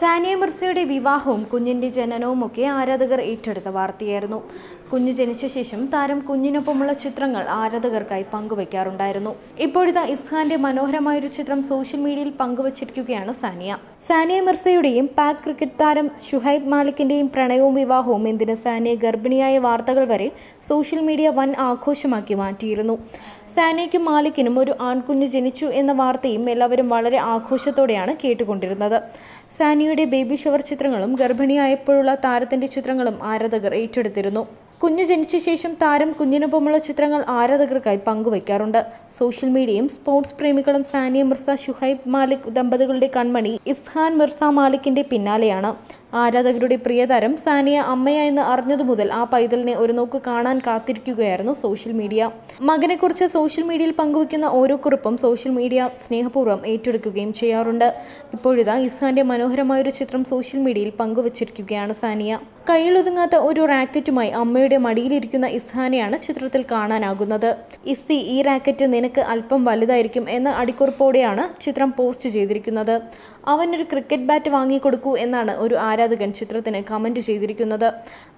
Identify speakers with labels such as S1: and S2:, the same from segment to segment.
S1: സാനിയ മിർസയുടെ വിവാഹവും കുഞ്ഞിന്റെ ജനനവും ഒക്കെ ആരാധകർ ഏറ്റെടുത്ത വാർത്തയായിരുന്നു. കുഞ്ഞ് ജനിച്ച ശേഷം താരം കുഞ്ഞിനൊപ്പമുള്ള ചിത്രങ്ങൾ ആരാധകർക്കായി പങ്കുവയ്ക്കാറുണ്ടായിരുന്നു ഇപ്പോഴത്തെ ഇസ്ഹാന്റെ മനോഹരമായൊരു ചിത്രം സോഷ്യൽ മീഡിയയിൽ പങ്കുവച്ചിരിക്കുകയാണ് സാനിയ. സാനിയ മിർസയുടെയും പാക് ക്രിക്കറ്റ് താരം ഷുഹൈബ് മാലിക്കിന്റെയും പ്രണയവും വിവാഹവും എന്തിന് സാനിയ ഗർഭിണിയായ വാർത്തകൾ വരെ സോഷ്യൽ മീഡിയ വൻ ആഘോഷമാക്കി മാറ്റിയിരുന്നു. സാനിയയ്ക്കും മാലിക്കിനും ഒരു ആൺകുഞ്ഞ് ജനിച്ചു എന്ന വാർത്തയും എല്ലാവരും വളരെ ആഘോഷത്തോടെയാണ് കേട്ടുകൊണ്ടിരുന്നത്. സാനിയുടെ ബേബി ഷവർ ചിത്രങ്ങളും ഗർഭിണിയായപ്പോഴുള്ള താരത്തിന്റെ ചിത്രങ്ങളും ആരാധകർ ഏറ്റെടുത്തിരുന്നു. കുഞ്ഞു ജനിച്ച ശേഷം താരം കുഞ്ഞിനൊപ്പമുള്ള ചിത്രങ്ങൾ ആരാധകർക്കായി പങ്കുവയ്ക്കാറുണ്ട്. സോഷ്യൽ മീഡിയയും സ്പോർട്സ് പ്രേമികളും സാനിയ മിർസ ഷുഹൈബ് മാലിക് ദമ്പതികളുടെ കൺമണി ഇസ്ഹാൻ മിർസ മാലിക്കിന്റെ പിന്നാലെയാണ്. ആരാധകരുടെ പ്രിയതരം സാനിയ അമ്മയായെന്ന് അറിഞ്ഞതു മുതൽ ആ പൈതലിനെ ഒരു നോക്ക് കാണാൻ കാത്തിരിക്കുകയായിരുന്നു സോഷ്യൽ മീഡിയ. മകനെക്കുറിച്ച് സോഷ്യൽ മീഡിയയിൽ പങ്കുവയ്ക്കുന്ന ഓരോ കുറിപ്പും സോഷ്യൽ മീഡിയ സ്നേഹപൂർവം ഏറ്റെടുക്കുകയും ചെയ്യാറുണ്ട്. ഇപ്പോഴിതാ ഇസ്ഹാന്റെ മനോഹരമായൊരു ചിത്രം സോഷ്യൽ മീഡിയയിൽ പങ്കുവച്ചിരിക്കുകയാണ് സാനിയ. കയ്യിലൊതുങ്ങാത്ത ഒരു റാക്കറ്റുമായി അമ്മയുടെ മടിയിലിരിക്കുന്ന ഇസ്ഹാനെയാണ് ചിത്രത്തിൽ കാണാനാകുന്നത്. ഇസ്തി ഈ റാക്കറ്റ് നിനക്ക് അല്പം വലുതായിരിക്കും എന്ന അടിക്കുറിപ്പോടെയാണ് ചിത്രം പോസ്റ്റ് ചെയ്തിരിക്കുന്നത്. അവനൊരു ക്രിക്കറ്റ് ബാറ്റ് വാങ്ങിക്കൊടുക്കൂ എന്നാണ് ഒരു ആരാധകൻ ചിത്രത്തിന് കമന്റ് ചെയ്തിരിക്കുന്നത്.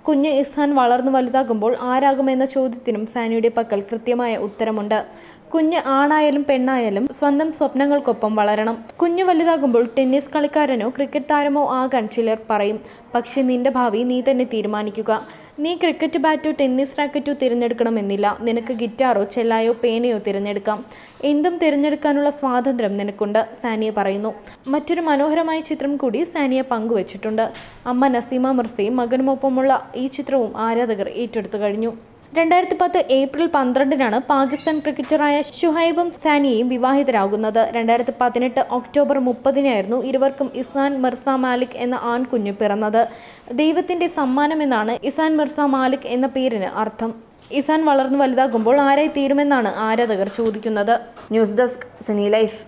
S1: കുഞ്ഞ് ഇസ്ഹാൻ വളർന്നു വലുതാകുമ്പോൾ ആരാകുമെന്ന ചോദ്യത്തിനും സാനിയുടെ പക്കൽ കൃത്യമായ ഉത്തരമുണ്ട്. കുഞ്ഞ് ആണായാലും പെണ്ണായാലും സ്വന്തം സ്വപ്നങ്ങൾക്കൊപ്പം വളരണം. കുഞ്ഞു വലുതാകുമ്പോൾ ടെന്നീസ് കളിക്കാരനോ ക്രിക്കറ്റ് താരമോ ആകാൻ ചിലർ പറയും. പക്ഷേ നിന്റെ ഭാവി നീ തന്നെ തീരുമാനിക്കുക. നീ ക്രിക്കറ്റ് ബാറ്റോ ടെന്നീസ് റാക്കറ്റോ തിരഞ്ഞെടുക്കണമെന്നില്ല. നിനക്ക് ഗിറ്റാറോ ചെല്ലായോ പേനയോ തിരഞ്ഞെടുക്കാം. എന്തും തിരഞ്ഞെടുക്കാനുള്ള സ്വാതന്ത്ര്യം നിനക്കുണ്ട് സാനിയ പറയുന്നു. മറ്റൊരു മനോഹരമായ ചിത്രം കൂടി സാനിയ പങ്കുവച്ചിട്ടുണ്ട്. അമ്മ നസീമ മിർസയും മകനുമൊപ്പമുള്ള ഈ ചിത്രവും ആരാധകർ ഏറ്റെടുത്തു കഴിഞ്ഞു. രണ്ടായിരത്തി പത്ത് ഏപ്രിൽ പന്ത്രണ്ടിനാണ് പാകിസ്ഥാൻ ക്രിക്കറ്ററായ ഷുഹൈബും സാനിയയും വിവാഹിതരാകുന്നത്. രണ്ടായിരത്തി പതിനെട്ട് ഒക്ടോബർ മുപ്പതിനായിരുന്നു ഇരുവർക്കും ഇസാൻ മിർസ മാലിക് എന്ന ആൺകുഞ്ഞ് പിറന്നത്. ദൈവത്തിന്റെ സമ്മാനമെന്നാണ് ഇസാൻ മിർസ മാലിക് എന്ന പേരിന് അർത്ഥം. ഇസാൻ വളർന്നു വലുതാകുമ്പോൾ ആരായി തീരുമെന്നാണ് ആരാധകർ ചോദിക്കുന്നത്.
S2: News desk cine life.